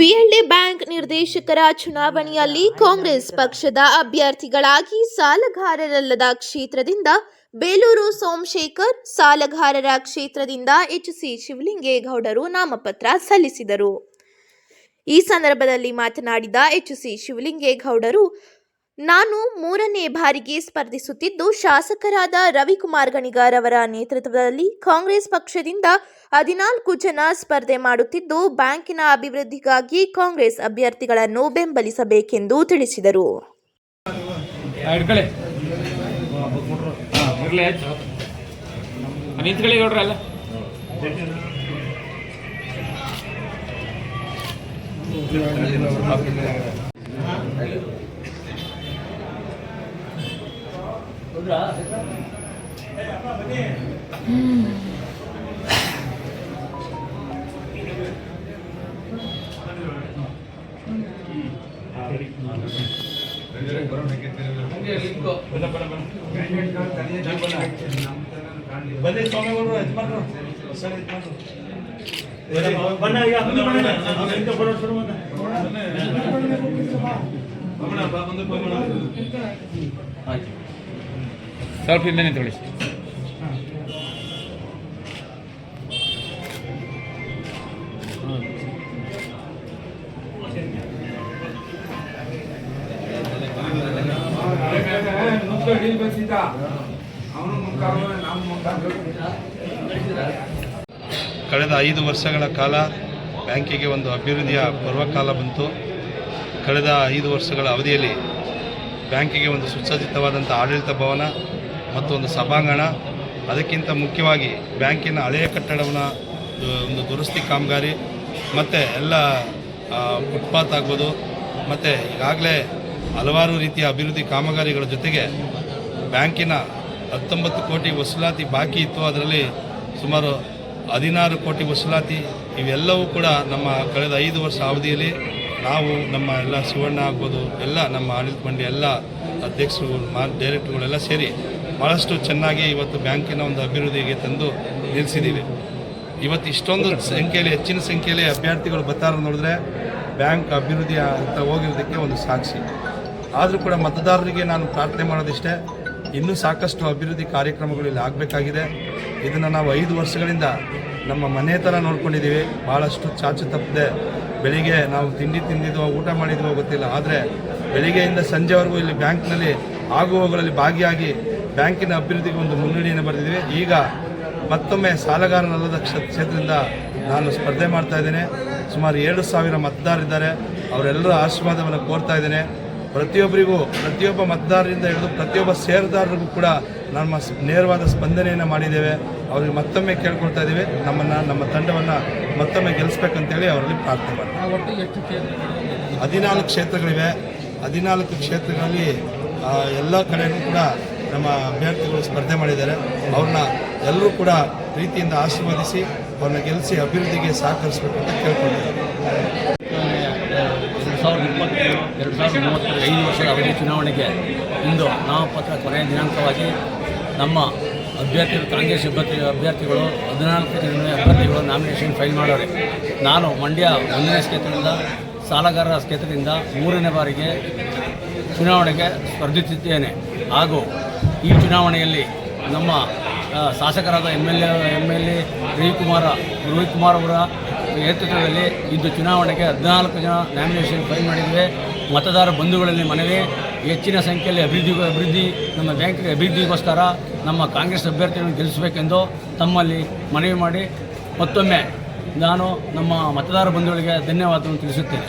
BLD bank ನಿರ್ದೇಶಕರ ಚುನಾವಣೆಯಲ್ಲಿ ಕಾಂಗ್ರೆಸ್ ಪಕ್ಷದ ಅಭ್ಯರ್ಥಿಗಳಾಗಿ ಸಾಲಗಾರರಲ್ಲದ ಕ್ಷೇತ್ರದಿಂದ ಬೇಲೂರು ಸೋಮಶೇಖರ್, ಸಾಲಗಾರರ ಕ್ಷೇತ್ರದಿಂದ ಎಚ್ ಸಿ ಶಿವಲಿಂಗೇಗೌಡರು ನಾಮಪತ್ರ ಸಲ್ಲಿಸಿದರು. ಈ ಸಂದರ್ಭದಲ್ಲಿ ಮಾತನಾಡಿದ ಎಚ್ ಸಿ ಶಿವಲಿಂಗೇಗೌಡರು ನಾನು ಮೂರನೇ ಬಾರಿಗೆ ಸ್ಪರ್ಧಿಸುತ್ತಿದ್ದು ಶಾಸಕರಾದ ರವಿಕುಮಾರ್ ಗಣಿಗಾರ್ ಅವರ ನೇತೃತ್ವದಲ್ಲಿ ಕಾಂಗ್ರೆಸ್ ಪಕ್ಷದಿಂದ ಹದಿನಾಲ್ಕು ಜನ ಸ್ಪರ್ಧೆ ಮಾಡುತ್ತಿದ್ದು, ಬ್ಯಾಂಕಿನ ಅಭಿವೃದ್ಧಿಗಾಗಿ ಕಾಂಗ್ರೆಸ್ ಅಭ್ಯರ್ಥಿಗಳನ್ನು ಬೆಂಬಲಿಸಬೇಕೆಂದು ತಿಳಿಸಿದರು. ಬನ್ನಿ ಸ್ವಾಮಿಗಳು ಯಜಮಾನ್ರು ಸರ್ ಯಜಮಾನ್ರು ಬಣ್ಣ ಈಗ ಮುಂದೆ ಬಣ್ಣ ಇಂಥ ಬರೋದು ಶುರು ಮಾಡ ಸ್ವಲ್ಪ ಹಿಂದೆ ನಿಂತ್ಕೊಳ್ಳಿ ಕಳೆದ ಐದು ವರ್ಷಗಳ ಕಾಲ ಬ್ಯಾಂಕಿಗೆ ಒಂದು ಅಭಿವೃದ್ಧಿಯ ಪರ್ವಕಾಲ ಬಂತು. ಕಳೆದ ಐದು ವರ್ಷಗಳ ಅವಧಿಯಲ್ಲಿ ಬ್ಯಾಂಕಿಗೆ ಒಂದು ಸುಸಜ್ಜಿತವಾದಂಥ ಆಡಳಿತ ಭವನ ಮತ್ತು ಒಂದು ಸಭಾಂಗಣ. ಅದಕ್ಕಿಂತ ಮುಖ್ಯವಾಗಿ ಬ್ಯಾಂಕಿನ ಹಳೆಯ ಕಟ್ಟಡವನ್ನು ಒಂದು ದುರಸ್ತಿ ಕಾಮಗಾರಿ, ಮತ್ತು ಎಲ್ಲ ಫುಟ್ಪಾತ್ ಆಗ್ಬೋದು, ಮತ್ತು ಈಗಾಗಲೇ ಹಲವಾರು ರೀತಿಯ ಅಭಿವೃದ್ಧಿ ಕಾಮಗಾರಿಗಳ ಜೊತೆಗೆ ಬ್ಯಾಂಕಿನ ಹತ್ತೊಂಬತ್ತು ಕೋಟಿ ವಸೂಲಾತಿ ಬಾಕಿ ಇತ್ತು. ಅದರಲ್ಲಿ ಸುಮಾರು ಹದಿನಾರು ಕೋಟಿ ವಸೂಲಾತಿ, ಇವೆಲ್ಲವೂ ಕೂಡ ನಮ್ಮ ಕಳೆದ ಐದು ವರ್ಷ ಅವಧಿಯಲ್ಲಿ ನಾವು ನಮ್ಮ ಎಲ್ಲ ಸುವರ್ಣ ಆಗ್ಬೋದು, ಎಲ್ಲ ನಮ್ಮ ಆಡಳಿತ ಮಂಡಳಿ ಎಲ್ಲ ಅಧ್ಯಕ್ಷರು, ಮಾ, ಡೈರೆಕ್ಟರ್ಗಳೆಲ್ಲ ಸೇರಿ ಭಾಳಷ್ಟು ಚೆನ್ನಾಗಿ ಇವತ್ತು ಬ್ಯಾಂಕಿನ ಒಂದು ಅಭಿವೃದ್ಧಿಗೆ ತಂದು ನಿಲ್ಲಿಸಿದ್ದೀವಿ ಇವತ್ತು ಇಷ್ಟೊಂದು ಸಂಖ್ಯೆಯಲ್ಲಿ, ಹೆಚ್ಚಿನ ಸಂಖ್ಯೆಯಲ್ಲಿ ಅಭ್ಯರ್ಥಿಗಳು ಬರ್ತಾರೆ ನೋಡಿದ್ರೆ ಬ್ಯಾಂಕ್ ಅಭಿವೃದ್ಧಿ ಅಂತ ಹೋಗಿರೋದಕ್ಕೆ ಒಂದು ಸಾಕ್ಷಿ. ಆದರೂ ಕೂಡ ಮತದಾರರಿಗೆ ನಾನು ಪ್ರಾರ್ಥನೆ ಮಾಡೋದಿಷ್ಟೇ, ಇನ್ನೂ ಸಾಕಷ್ಟು ಅಭಿವೃದ್ಧಿ ಕಾರ್ಯಕ್ರಮಗಳು ಇಲ್ಲಿ ಆಗಬೇಕಾಗಿದೆ. ಇದನ್ನು ನಾವು ಐದು ವರ್ಷಗಳಿಂದ ನಮ್ಮ ಮನೆ ಥರ ನೋಡ್ಕೊಂಡಿದ್ದೀವಿ. ಭಾಳಷ್ಟು ಚಾಚು ತಪ್ಪದೆ ಬೆಳಿಗ್ಗೆ ನಾವು ತಿಂಡಿ ತಿಂದಿದ್ವೋ, ಊಟ ಮಾಡಿದ್ವೋ ಗೊತ್ತಿಲ್ಲ. ಆದರೆ ಬೆಳಿಗ್ಗೆಯಿಂದ ಸಂಜೆವರೆಗೂ ಇಲ್ಲಿ ಬ್ಯಾಂಕ್ನಲ್ಲಿ ಆಗುವವುಗಳಲ್ಲಿ ಭಾಗಿಯಾಗಿ ಬ್ಯಾಂಕಿನ ಅಭಿವೃದ್ಧಿಗೆ ಒಂದು ಮುನ್ನಡೆಯನ್ನು ಬರೆದಿದ್ದೀವಿ. ಈಗ ಮತ್ತೊಮ್ಮೆ ಸಾಲಗಾರನಲ್ಲದ ಕ್ಷ- ಕ್ಷೇತ್ರದಿಂದ ನಾನು ಸ್ಪರ್ಧೆ ಮಾಡ್ತಾ ಇದ್ದೇನೆ. ಸುಮಾರು ಏಳು ಸಾವಿರ ಮತದಾರರಿದ್ದಾರೆ. ಅವರೆಲ್ಲರ ಆಶೀರ್ವಾದವನ್ನು ಕೋರ್ತಾ ಇದ್ದೇನೆ. ಪ್ರತಿಯೊಬ್ಬರಿಗೂ ಪ್ರತಿಯೊಬ್ಬ ಮತದಾರರಿಂದ ಹಿಡಿದು ಪ್ರತಿಯೊಬ್ಬ ಷೇರುದಾರರಿಗೂ ಕೂಡ ನಮ್ಮ ನೇರವಾದ ಸ್ಪಂದನೆಯನ್ನು ಮಾಡಿದ್ದೇವೆ. ಅವರಿಗೆ ಮತ್ತೊಮ್ಮೆ ಕೇಳ್ಕೊಳ್ತಾ ಇದ್ದೀವಿ. ನಮ್ಮನ್ನು ನಮ್ಮ ತಂಡವನ್ನು ಮತ್ತೊಮ್ಮೆ ಗೆಲ್ಲಿಸ್ಬೇಕಂತೇಳಿ ಅವರಲ್ಲಿ ಪ್ರಾರ್ಥನೆ ಮಾಡ್ತೀವಿ ಹದಿನಾಲ್ಕು ಕ್ಷೇತ್ರಗಳಿವೆ. ಹದಿನಾಲ್ಕು ಕ್ಷೇತ್ರಗಳಲ್ಲಿ ಎಲ್ಲ ಕಡೆಯೂ ಕೂಡ ನಮ್ಮ ಅಭ್ಯರ್ಥಿಗಳು ಸ್ಪರ್ಧೆ ಮಾಡಿದ್ದಾರೆ. ಅವ್ರನ್ನ ಎಲ್ಲರೂ ಕೂಡ ಪ್ರೀತಿಯಿಂದ ಆಶೀರ್ವದಿಸಿ ಅವ್ರನ್ನ ಗೆಲ್ಲಿಸಿ ಅಭಿವೃದ್ಧಿಗೆ ಸಹಕರಿಸಬೇಕು ಅಂತ ಕೇಳ್ಕೊಂಡಿದ್ದಾರೆ ಎರಡು ಸಾವಿರದ ಎರಡು ಸಾವಿರದ ಮೂವತ್ತರ ವರ್ಷದ ಅವಧಿ ಚುನಾವಣೆಗೆ ಇಂದು ನಾಮಪತ್ರ ಕೊನೆಯ ದಿನಾಂಕವಾಗಿ ನಮ್ಮ ಅಭ್ಯರ್ಥಿಗಳು, ಕಾಂಗ್ರೆಸ್ ಅಭ್ಯರ್ಥಿ, ಅಭ್ಯರ್ಥಿಗಳು, ಹದಿನಾಲ್ಕು ಜನ ಅಭ್ಯರ್ಥಿಗಳು ನಾಮಿನೇಷನ್ ಫೈಲ್ ಮಾಡೋರೆ. ನಾನು ಮಂಡ್ಯ ಒಂದನೇ ಕ್ಷೇತ್ರದಿಂದ, ಸಾಲಗಾರರ ಕ್ಷೇತ್ರದಿಂದ ಮೂರನೇ ಬಾರಿಗೆ ಚುನಾವಣೆಗೆ ಸ್ಪರ್ಧಿಸುತ್ತಿದ್ದೇನೆ ಹಾಗೂ ಈ ಚುನಾವಣೆಯಲ್ಲಿ ನಮ್ಮ ಶಾಸಕರಾದ M L A M L A Ravikumara Kumar ಅವರ ನೇತೃತ್ವದಲ್ಲಿ ಇಂದು ಚುನಾವಣೆಗೆ ಹದಿನಾಲ್ಕು ಜನ ನಾಮಿನೇಷನ್ ಫೈಲ್ ಮಾಡಿದ್ದೇವೆ ಮತದಾರ ಬಂಧುಗಳಲ್ಲಿ ಮನವಿ, ಹೆಚ್ಚಿನ ಸಂಖ್ಯೆಯಲ್ಲಿ ಅಭಿವೃದ್ಧಿ ಅಭಿವೃದ್ಧಿ, ನಮ್ಮ ಬ್ಯಾಂಕಿಗೆ ಅಭಿವೃದ್ಧಿಗೋಸ್ಕರ ನಮ್ಮ ಕಾಂಗ್ರೆಸ್ ಅಭ್ಯರ್ಥಿಗಳನ್ನು ಗೆಲ್ಲಿಸಬೇಕೆಂದು ತಮ್ಮಲ್ಲಿ ಮನವಿ ಮಾಡಿ ಮತ್ತೊಮ್ಮೆ ನಾನು ನಮ್ಮ ಮತದಾರ ಬಂಧುಗಳಿಗೆ ಧನ್ಯವಾದವನ್ನು ತಿಳಿಸುತ್ತೇನೆ.